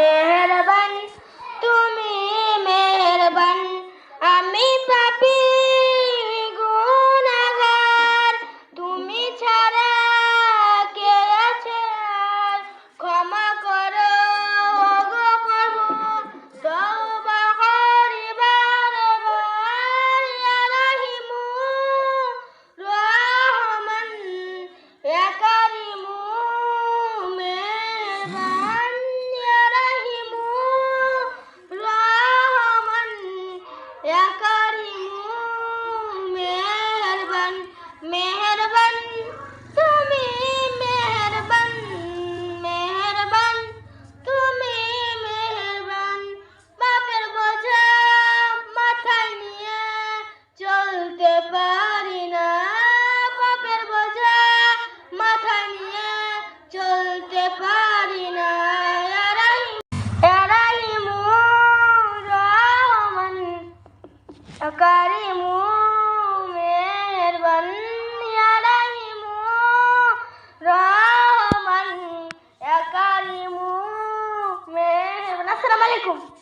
মেহরবান, তুমি মেহরবান। আমি পাপি গুণাগার তুমি ছাড়া কে আছে আর? ক্ষমা করো গো প্রভু, তওবা করি বারবার ইয়া রহিমু রহমান ইয়া মেহরবান। মেহরবান তুমি মেহরবান মেহরবান তুমি মেহরবান। বোঝা চলতে বাপের বোঝা السلام عليكم.